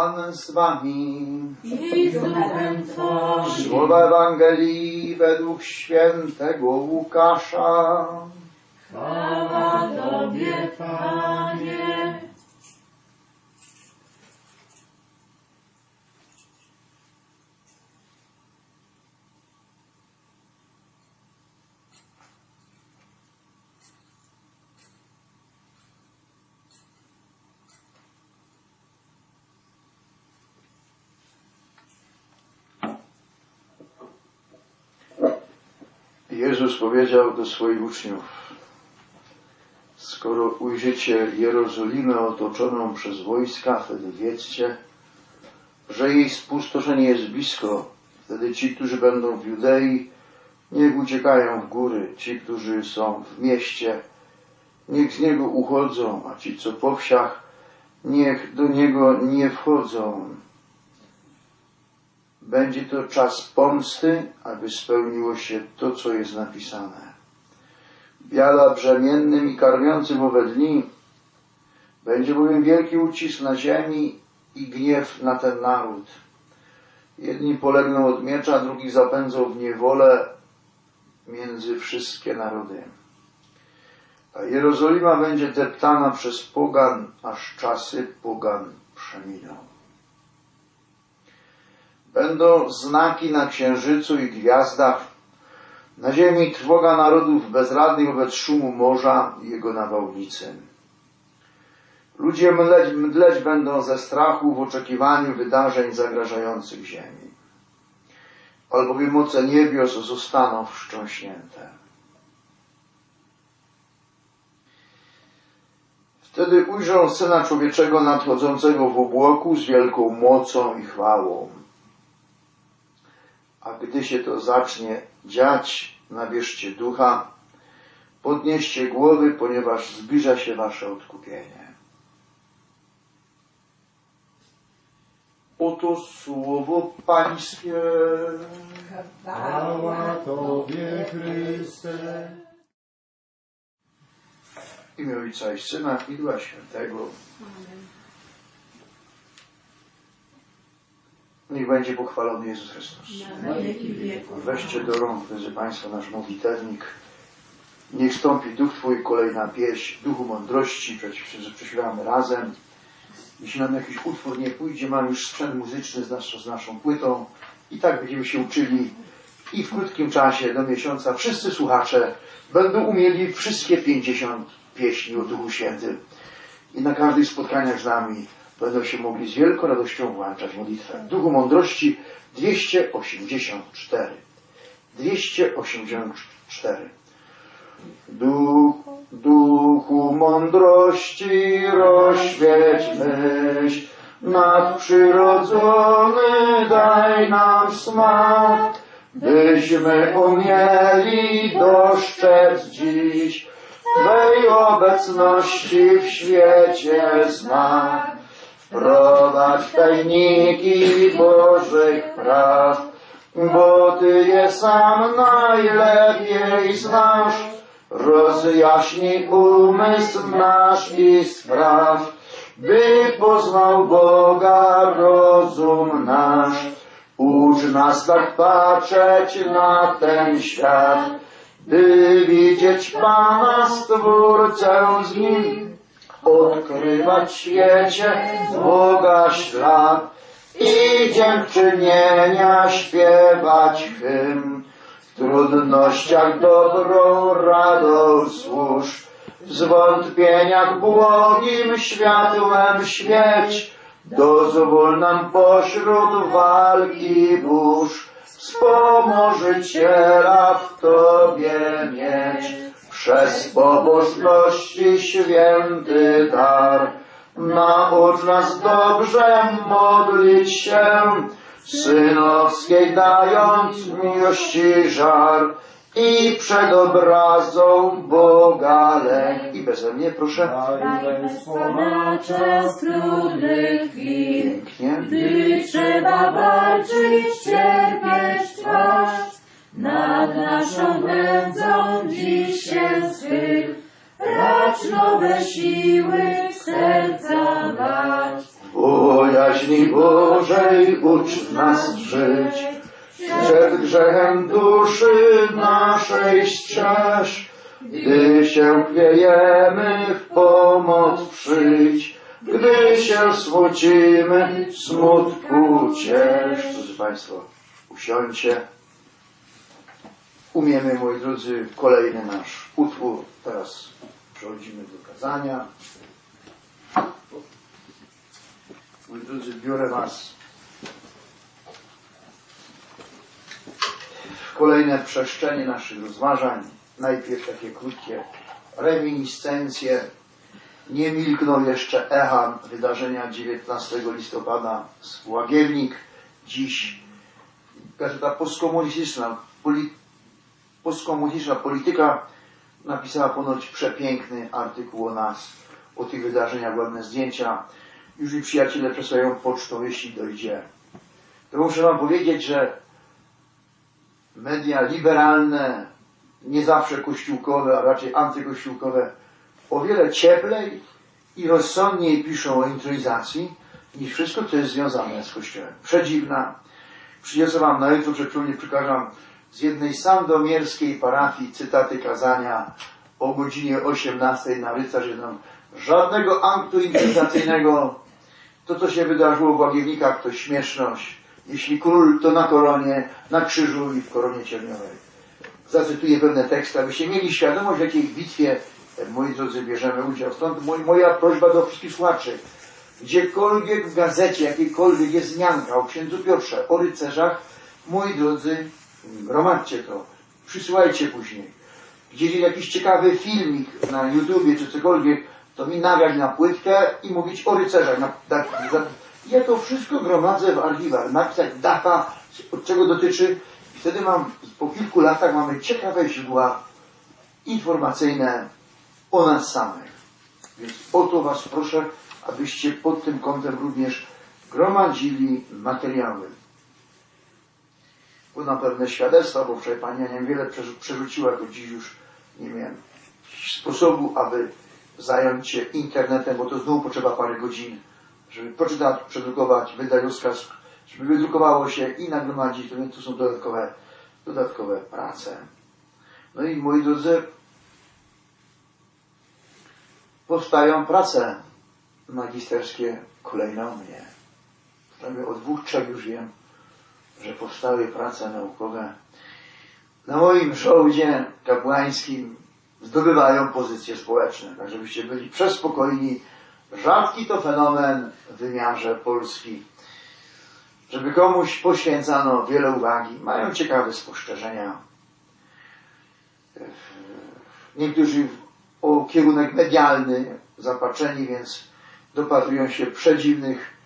Pan z wami. i z duchem Twoim. Słowa Ewangelii według świętego Łukasza. Chwała Tobie, Panie. Jezus powiedział do swoich uczniów, skoro ujrzycie Jerozolimę otoczoną przez wojska, wtedy wiedzcie, że jej spustoszenie jest blisko. Wtedy ci, którzy będą w Judei, niech uciekają w góry. Ci, którzy są w mieście, niech z niego uchodzą, a ci, co po wsiach, niech do niego nie wchodzą. Będzie to czas pomsty, aby spełniło się to, co jest napisane. Biada brzemiennym i karmiącym owe dni. Będzie bowiem wielki ucisk na ziemi i gniew na ten naród. Jedni polegną od miecza, drugich zapędzą w niewolę między wszystkie narody. A Jerozolima będzie deptana przez pogan, aż czasy pogan przeminą. Będą znaki na księżycu i gwiazdach, na ziemi trwoga narodów bezradnych wobec szumu morza i jego nawałnicy. Ludzie mdleć, mdleć będą ze strachu w oczekiwaniu wydarzeń zagrażających ziemi, albowiem moce niebios zostaną wstrząśnięte. Wtedy ujrzą Syna Człowieczego nadchodzącego w obłoku z wielką mocą i chwałą. A gdy się to zacznie dziać, nabierzcie ducha, podnieście głowy, ponieważ zbliża się wasze odkupienie. Oto słowo Pańskie. Chwała Tobie, Chryste. W imię Ojca i Syna i Ducha Świętego. Niech będzie pochwalony Jezus Chrystus. Weźcie do rąk, drodzy Państwo, nasz modlitewnik. Niech stąpi duch Twój, kolejna pieśń, duchu mądrości, przecież prześpiewamy razem. Jeśli nam jakiś utwór nie pójdzie, mam już sprzęt muzyczny z, nasz, z naszą płytą i tak będziemy się uczyli i w krótkim czasie, do miesiąca, wszyscy słuchacze będą umieli wszystkie 50 pieśni o Duchu Świętym i na każdych spotkaniach z nami będą się mogli z wielką radością włączać w modlitwę. Duchu Mądrości 284. 284. Duch, duchu mądrości rozświeć myśl, nadprzyrodzony daj nam smak, byśmy umieli dostrzec dziś Twej obecności w świecie znak. Wprowadź w tajniki Bożych praw, bo Ty je sam najlepiej znasz. Rozjaśnij umysł nasz i spraw, by poznał Boga rozum nasz. Ucz nas tak patrzeć na ten świat, by widzieć Pana Stwórcę z Nim, odkrywać świecie Boga ślad i dziękczynienia śpiewać hymn. W trudnościach dobrą radą służ, w zwątpieniach błogim światłem świeć, dozwól nam pośród walki burz, wspomożyciela w Tobie mieć, przez pobożności święty dar. Naucz nas dobrze modlić się, synowskiej dając miłości żar i przed obrazą Boga lęk. I beze mnie proszę. Daj na czas trudnych chwil, Pięknie. gdy trzeba walczyć, cierpieć, trwać. Nad naszą nędzą dziś się schyl, racz nowe siły w serca dać. Przyjaźni Bożej ucz nas żyć, przed grzechem duszy naszej strzeż. Gdy się chwiejemy, w pomoc przyjdź, gdy się smucimy, smutku ciesz. Drodzy Państwo, usiądźcie. Umiemy, moi drodzy, kolejny nasz utwór. Teraz przechodzimy do kazania. Moi drodzy, biorę Was w kolejne przeszczenie naszych rozważań. Najpierw takie krótkie reminiscencje. Nie milkną jeszcze echa wydarzenia 19 listopada z Łagiewnik. Dziś gazeta postkomunistyczna, poli, postkomunistyczna polityka napisała ponoć przepiękny artykuł o nas, o tych wydarzeniach, ładne zdjęcia. Już mi przyjaciele przesyłają pocztą, jeśli dojdzie. To muszę Wam powiedzieć, że media liberalne, nie zawsze kościółkowe, a raczej antykościółkowe, o wiele cieplej i rozsądniej piszą o intronizacji niż wszystko, co jest związane z Kościołem. Przedziwna. Przyniosę Wam na jutro, szczególnie przekażam z jednej sandomierskiej parafii cytaty kazania o godzinie 18 na Rycerzydną. Żadnego aktu intronizacyjnego. To, co się wydarzyło w Łagiewnikach, to śmieszność. Jeśli król, to na koronie, na krzyżu i w koronie cierniowej. Zacytuję pewne teksty, abyście mieli świadomość, w jakiej bitwie, e, moi drodzy, bierzemy udział. Stąd moj, moja prośba do wszystkich słuchaczy. Gdziekolwiek w gazecie, jakiejkolwiek jest zmianka o księdzu Piotrze, o rycerzach, moi drodzy, gromadźcie to, przysyłajcie później. Gdzie jest jakiś ciekawy filmik na YouTubie czy cokolwiek, to mi nagrać na płytkę i mówić o rycerzach. Na, na, za, ja to wszystko gromadzę w archiwach, napisać data, od czego dotyczy. I wtedy mam, po kilku latach mamy ciekawe źródła informacyjne o nas samych. Więc o to Was proszę, abyście pod tym kątem również gromadzili materiały. Podam pewne świadectwa, bo wczoraj Pani Ania wiele przerzu- przerzuciła, to dziś już nie miałem sposobu, aby zająć się internetem, bo to znowu potrzeba parę godzin, żeby poczytać, przedrukować, wydać rozkaz, żeby wydrukowało się i nagromadzić, to więc to są dodatkowe, dodatkowe prace. No i moi drodzy, powstają prace magisterskie kolejne o mnie. Prawie o dwóch, trzech już wiem, że powstały prace naukowe. Na moim żołdzie kapłańskim zdobywają pozycje społeczne, tak żebyście byli przespokojni. Rzadki to fenomen w wymiarze Polski. Żeby komuś poświęcano wiele uwagi, mają ciekawe spostrzeżenia. Niektórzy o kierunek medialny zapatrzeni, więc dopatrują się przedziwnych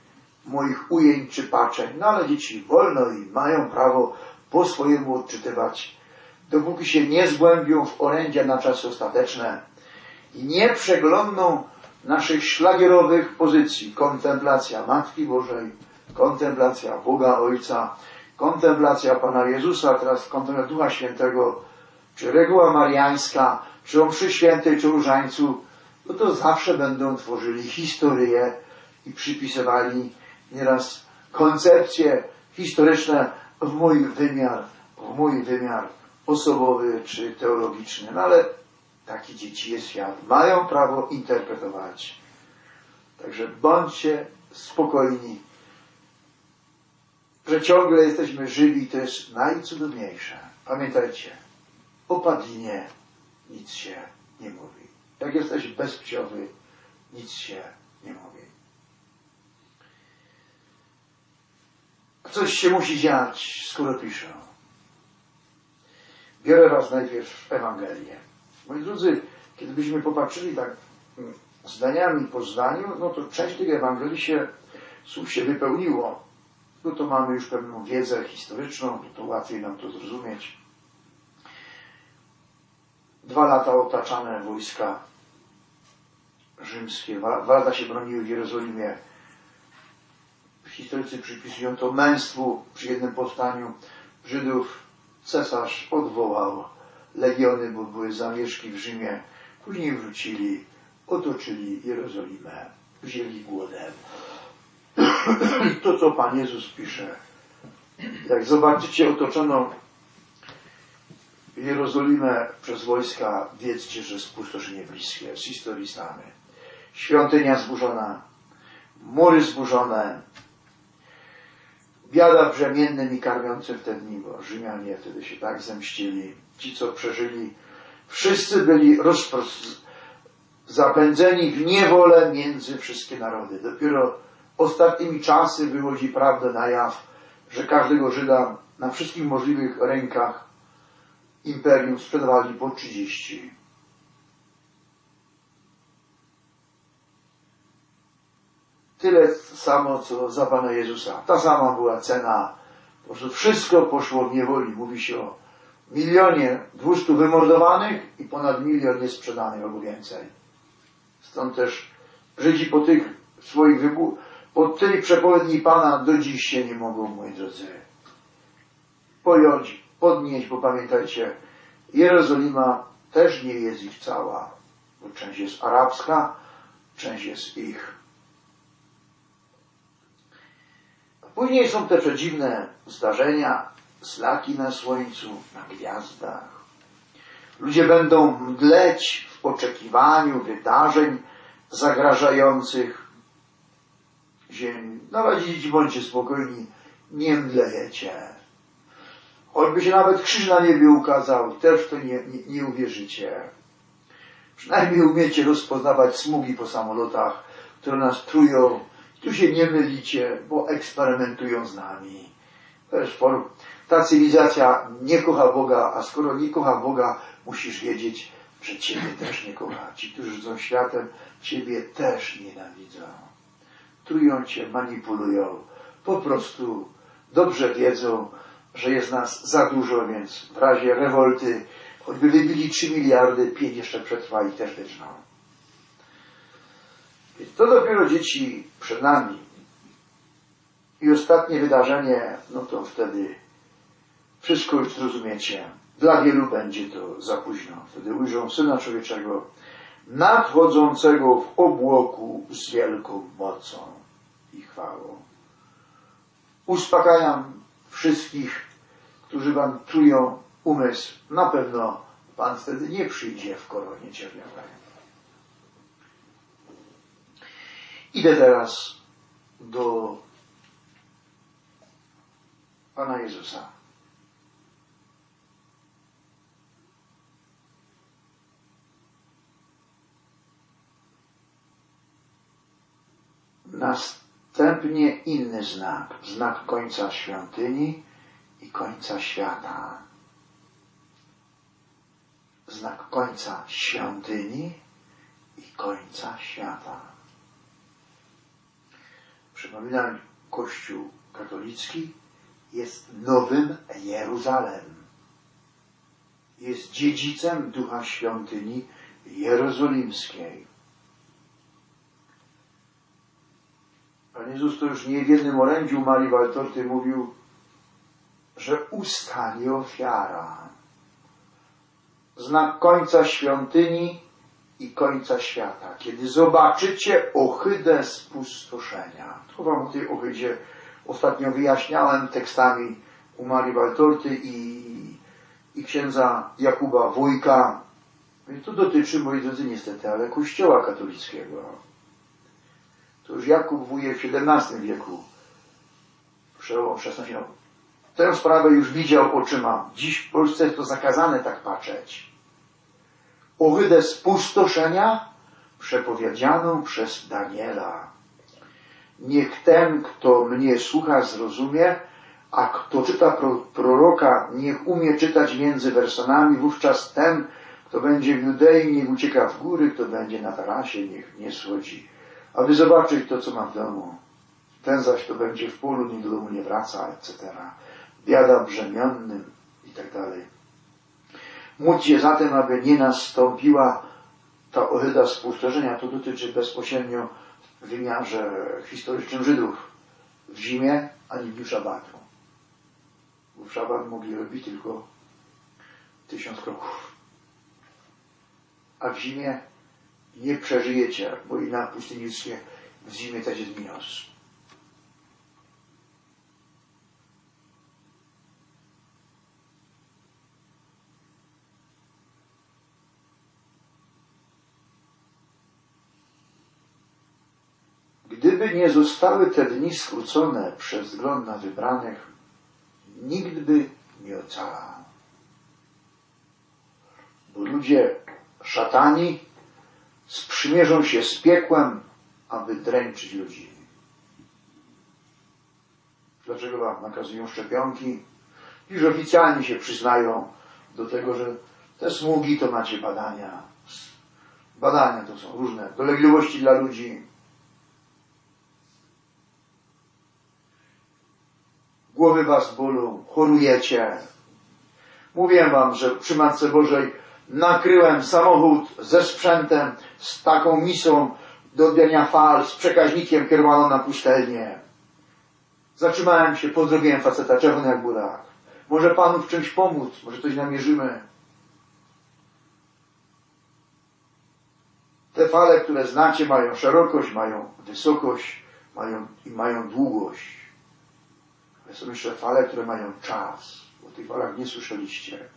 moich ujęć czy paczeń. No ale dzieci wolno i mają prawo po swojemu odczytywać, dopóki się nie zgłębią w orędzia na czasy ostateczne i nie przeglądną naszych szlagierowych pozycji. Kontemplacja Matki Bożej, kontemplacja Boga Ojca, kontemplacja Pana Jezusa, teraz kontemplacja Ducha Świętego, czy reguła mariańska, czy o mszy świętej, czy różańcu, no to zawsze będą tworzyli historię i przypisywali nieraz koncepcje historyczne w mój wymiar, w mój wymiar osobowy czy teologiczny. No ale takie dzieci jest świat. Mają prawo interpretować. Także bądźcie spokojni, że ciągle jesteśmy żywi, to jest najcudowniejsze. Pamiętajcie, o padlinie nic się nie mówi. Jak jesteś bezpciowy, nic się nie mówi. Coś się musi dziać, skoro piszę. Biorę Was najpierw Ewangelię. Moi drodzy, kiedy byśmy popatrzyli tak mm, zdaniami po zdaniu, no to część tych Ewangelii się, słów się wypełniło. No to mamy już pewną wiedzę historyczną, to, to łatwiej nam to zrozumieć. Dwa lata otaczane wojska rzymskie, dwa się broniły w Jerozolimie. Historycy przypisują to męstwu przy jednym powstaniu Żydów. Cesarz odwołał legiony, bo były zamieszki w Rzymie. Później wrócili, otoczyli Jerozolimę, wzięli głodem. I to, co Pan Jezus pisze. Jak zobaczycie otoczoną Jerozolimę przez wojska, wiedzcie, że spustoszenie bliskie. Z historii znamy. Świątynia zburzona, mury zburzone, biada brzemiennym i karmiącym te dni, bo Rzymianie wtedy się tak zemścili. Ci, co przeżyli, wszyscy byli zapędzeni w niewolę między wszystkie narody. Dopiero ostatnimi czasy wychodzi prawda na jaw, że każdego Żyda na wszystkich możliwych rękach imperium sprzedawali po 30. Tyle samo, co za Pana Jezusa. Ta sama była cena. Po prostu wszystko poszło w niewoli. Mówi się o milionie dwustu wymordowanych i ponad milion niesprzedanych albo więcej. Stąd też Żydzi po tych swoich wybu- po tej przepowiedni Pana do dziś się nie mogą, moi drodzy, pojąć, podnieść, bo pamiętajcie, Jerozolima też nie jest ich cała, bo część jest arabska, część jest ich. Później są te przedziwne zdarzenia, znaki na słońcu, na gwiazdach. Ludzie będą mdleć w oczekiwaniu wydarzeń zagrażających ziemi. Nawet dzieci bądźcie spokojni, nie mdlejecie. Choćby się nawet krzyż na niebie ukazał, też to nie, nie, nie uwierzycie. Przynajmniej umiecie rozpoznawać smugi po samolotach, które nas trują. Tu się nie mylicie, bo eksperymentują z nami. Też form. Ta cywilizacja nie kocha Boga, a skoro nie kocha Boga, musisz wiedzieć, że Ciebie też nie kocha. Ci, którzy żyją światem, Ciebie też nienawidzą. Trują Cię, manipulują. Po prostu dobrze wiedzą, że jest nas za dużo, więc w razie rewolty, choćby wybili 3 miliardy, 5 jeszcze przetrwa i też wyżną. Więc to dopiero dzieci przed nami. I ostatnie wydarzenie, no to wtedy wszystko już zrozumiecie. Dla wielu będzie to za późno. Wtedy ujrzą Syna Człowieczego nadchodzącego w obłoku z wielką mocą i chwałą. Uspokajam wszystkich, którzy Wam trują umysł. Na pewno Pan wtedy nie przyjdzie w koronie cierniowej. Idę teraz do Pana Jezusa. Następnie inny znak, znak końca świątyni i końca świata. Znak końca świątyni i końca świata. Przypominam, Kościół katolicki jest nowym Jeruzalem. Jest dziedzicem Ducha Świątyni Jerozolimskiej. Pan Jezus to już nie w jednym orędziu Marii Waltorty mówił, że ustanie ofiara. Znak końca świątyni i końca świata. Kiedy zobaczycie ohydę spustoszenia. To wam o tej ohydzie ostatnio wyjaśniałem tekstami u Marii Waltorty i, i księdza Jakuba Wójka. To dotyczy, moi drodzy, niestety, ale kościoła katolickiego. To już Jakub Wujek w XVII wieku, przełom XVI, tę sprawę już widział oczyma. Dziś w Polsce jest to zakazane tak patrzeć. Ohydę spustoszenia przepowiedzianą przez Daniela. Niech ten, kto mnie słucha, zrozumie, a kto czyta pro, proroka, niech umie czytać między wersonami, wówczas ten, kto będzie w Judei, niech ucieka w góry, kto będzie na tarasie, niech nie schodzi aby zobaczyć to, co ma w domu. Ten zaś, kto będzie w polu, nikt do domu nie wraca, etc. Biada brzemionnym i tak dalej. Módlcie zatem, aby nie nastąpiła ta ohyda spustoszenia. To dotyczy bezpośrednio w wymiarze historycznym Żydów w zimie, ani w dniu szabatu. Bo w szabat mogli robić tylko tysiąc kroków. A w zimie nie przeżyjecie, bo i na pustyni ludzkie w zimie też jest minus. Nie zostały te dni skrócone przez wzgląd na wybranych, nikt by nie ocalał. Bo ludzie szatani sprzymierzą się z piekłem, aby dręczyć ludzi. Dlaczego wam nakazują szczepionki? Już oficjalnie się przyznają do tego, że te smugi to macie badania. Badania to są różne dolegliwości dla ludzi. Głowy was bolą, chorujecie. Mówię wam, że przy Matce Bożej nakryłem samochód ze sprzętem, z taką misą do odbierania fal, z przekaźnikiem kierowaną na pustelnię. Zatrzymałem się, pozdrowiłem faceta czerwony jak burak. Może panu w czymś pomóc, może coś namierzymy. Te fale, które znacie, mają szerokość, mają wysokość, mają i mają długość. Jeszcze fale, które mają czas. O tych falach nie słyszeliście.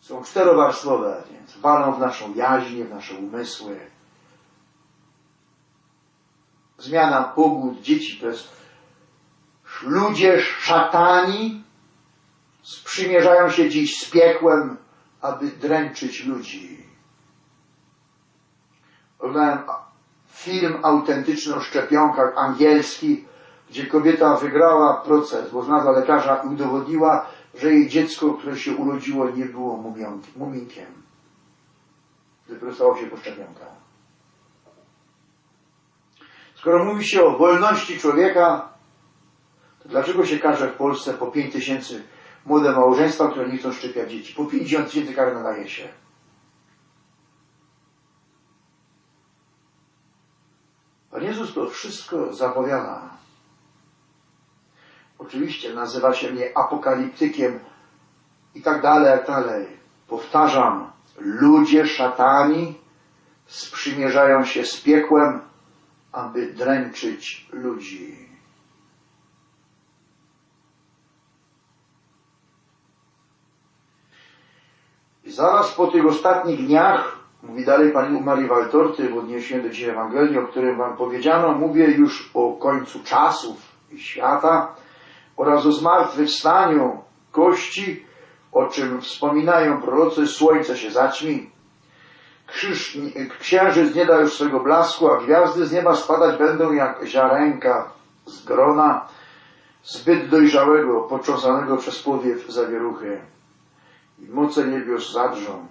Są czterowarstwowe, więc walą w naszą jaźnię, w nasze umysły. Zmiana pogód dzieci to jest ludzie szatani sprzymierzają się dziś z piekłem, aby dręczyć ludzi. Oglądałem film autentyczny o szczepionkach angielski, gdzie kobieta wygrała proces, bo znalazła lekarza i udowodniła, że jej dziecko, które się urodziło, nie było muminkiem. Dopiero się po szczepionkach. Skoro mówi się o wolności człowieka, to dlaczego się każe w Polsce po 5 tysięcy młode małżeństwa, które nie chcą szczepiać dzieci? Po 50 tysięcy kar nadaje się. Pan Jezus to wszystko zapowiada. Oczywiście nazywa się mnie apokaliptykiem i tak dalej, jak dalej. Powtarzam, ludzie szatani sprzymierzają się z piekłem, aby dręczyć ludzi. I zaraz po tych ostatnich dniach, mówi dalej pani Marii Waltorty w odniesieniu do dzisiaj Ewangelii, o którym wam powiedziano, mówię już o końcu czasów i świata oraz o zmartwychwstaniu kości, o czym wspominają prorocy, słońce się zaćmi, krzyż, księżyc nie da już swego blasku, a gwiazdy z nieba spadać będą jak ziarenka z grona zbyt dojrzałego, potrząsanego przez powiew zawieruchy. I moce niebios zadrżą.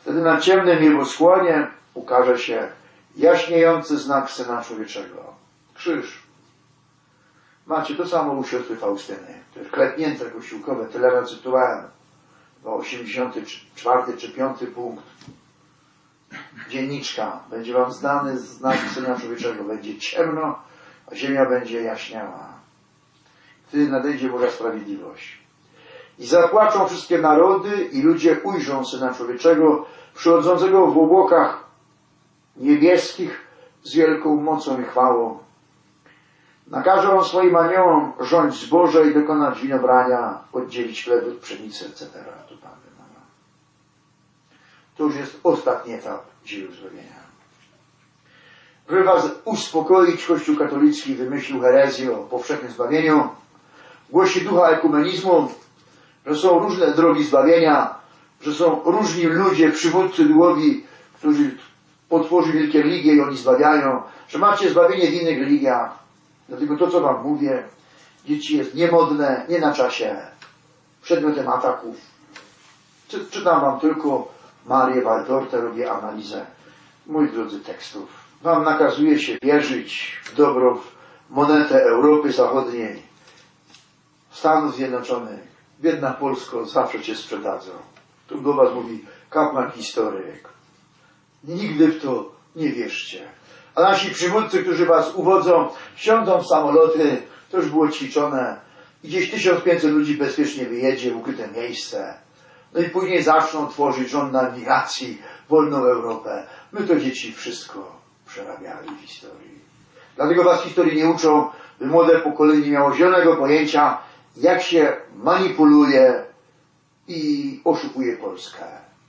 Wtedy na ciemnym nieboskłonie ukaże się jaśniejący znak Syna Człowieczego. Krzyż. Macie to samo u siostry Faustyny. To jest klepnięte kościółkowe, tyle razy cytowałem. Chyba 84 czy 5 punkt. Dzienniczka. Będzie wam znany znak Syna Człowieczego. Będzie ciemno, a ziemia będzie jaśniała. Wtedy nadejdzie Boża Sprawiedliwość. I zapłaczą wszystkie narody i ludzie ujrzą Syna Człowieczego przychodzącego w obłokach niebieskich z wielką mocą i chwałą. Nakaże on swoim aniołom rządź zboże i dokonać winobrania, oddzielić chleb od pszenicy, etc. To już jest ostatni etap dzieł zbawienia. Żeby was uspokoić, Kościół katolicki wymyślił herezję o powszechnym zbawieniu. Głosi ducha ekumenizmu, że są różne drogi zbawienia, że są różni ludzie, przywódcy duchowi, którzy potworzyli wielkie religie i oni zbawiają, że macie zbawienie w innych religiach. Dlatego to, co wam mówię, dzieci jest niemodne, nie na czasie, przedmiotem ataków. Czy, czytam wam tylko Marię Waltortę, robię analizę, moi drodzy, tekstów. Wam nakazuje się wierzyć w dobro, w monetę Europy Zachodniej, Stanów Zjednoczonych. Biedna Polsko, zawsze cię sprzedadzą. Tu do was mówi kapłan historyk. Nigdy w to nie wierzcie. A nasi przywódcy, którzy was uwodzą, siądą w samoloty, to już było ćwiczone, i gdzieś 1500 ludzi bezpiecznie wyjedzie w ukryte miejsce. No i później zaczną tworzyć rząd nawigacji, wolną Europę. My to dzieci wszystko przerabiali w historii. Dlatego was historii nie uczą, by młode pokolenie nie miało zielonego pojęcia, jak się manipuluje i oszukuje Polskę.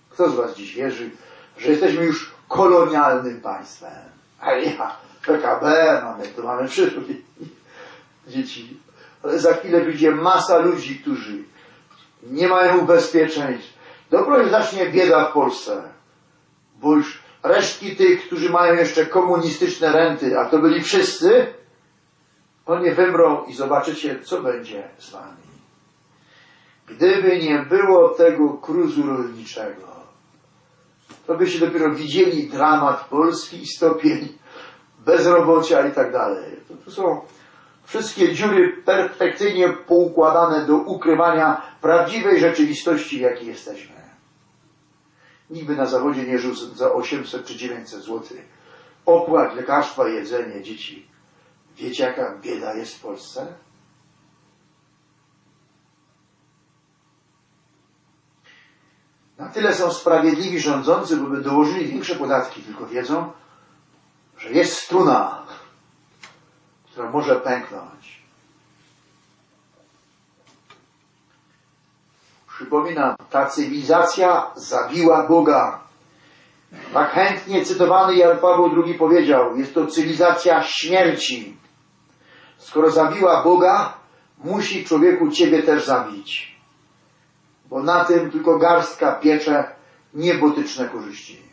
Kto z was dziś wierzy, że jesteśmy już kolonialnym państwem. Ale ja, PKB, mamy, to mamy wszystko, dzieci. Ale za chwilę wyjdzie masa ludzi, którzy nie mają ubezpieczeństw. Dopiero zacznie bieda w Polsce. Bo już resztki tych, którzy mają jeszcze komunistyczne renty, a to byli wszyscy, oni wymrą i zobaczycie, co będzie z wami. Gdyby nie było tego kruzu rolniczego, to byście dopiero widzieli dramat Polski i stopień bezrobocia i tak dalej. To tu są wszystkie dziury perfekcyjnie poukładane do ukrywania prawdziwej rzeczywistości, jakiej jesteśmy. Nikt by na zawodzie nie żył za 800 czy 900 zł. Opłat, lekarstwa, jedzenie, dzieci. Wiecie, jaka bieda jest w Polsce? Na tyle są sprawiedliwi rządzący, by dołożyli większe podatki, tylko wiedzą, że jest struna, która może pęknąć. Przypominam, ta cywilizacja zabiła Boga. Tak chętnie cytowany Jan Paweł II powiedział, jest to cywilizacja śmierci. Skoro zabiła Boga, musi człowieku ciebie też zabić. Bo na tym tylko garstka piecze niebotyczne korzyści.